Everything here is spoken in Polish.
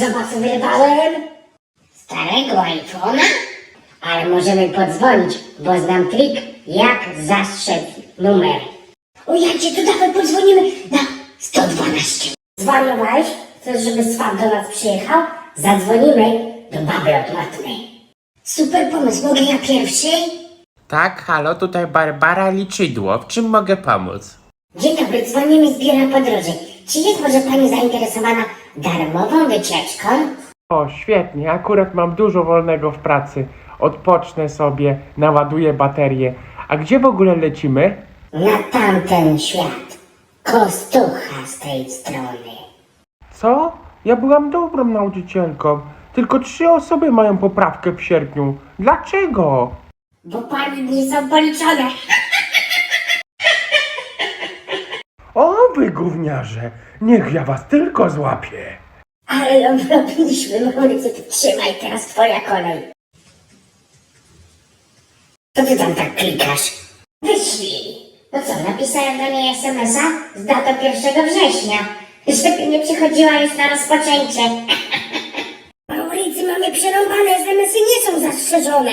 Zobacz, wyrwałem. Starego iPhone'a? Ale możemy podzwonić, bo znam trik, jak zastrzec numer. O Jancie, to dawaj podzwonimy na 112. Zwariowałeś? Chcesz, żeby swat do nas przyjechał? Zadzwonimy do baby od matmy. Super pomysł, mogę ja pierwszy? Tak, halo, tutaj Barbara Liczydło. W czym mogę pomóc? Dzień dobry, dzwonimy z biura podróży. Czy jest może Pani zainteresowana darmową wycieczką? O, świetnie, akurat mam dużo wolnego w pracy. Odpocznę sobie, naładuję baterię. A gdzie w ogóle lecimy? Na tamten świat. Kostucha z tej strony. Co? Ja byłam dobrą nauczycielką. Tylko trzy osoby mają poprawkę w sierpniu. Dlaczego? Bo Pani dni są policzone. O, wy gówniarze! Niech ja was tylko złapię. Ale ją robiliśmy, Maurycy, to trzymaj, teraz Twoja kolej. Co Ty tam tak klikasz? Wyślij. No co, napisałem do niej SMS-a z datą 1 września, żeby nie przychodziła już na rozpoczęcie. Maurycy, mamy przerąbane, SMS-y nie są zastrzeżone.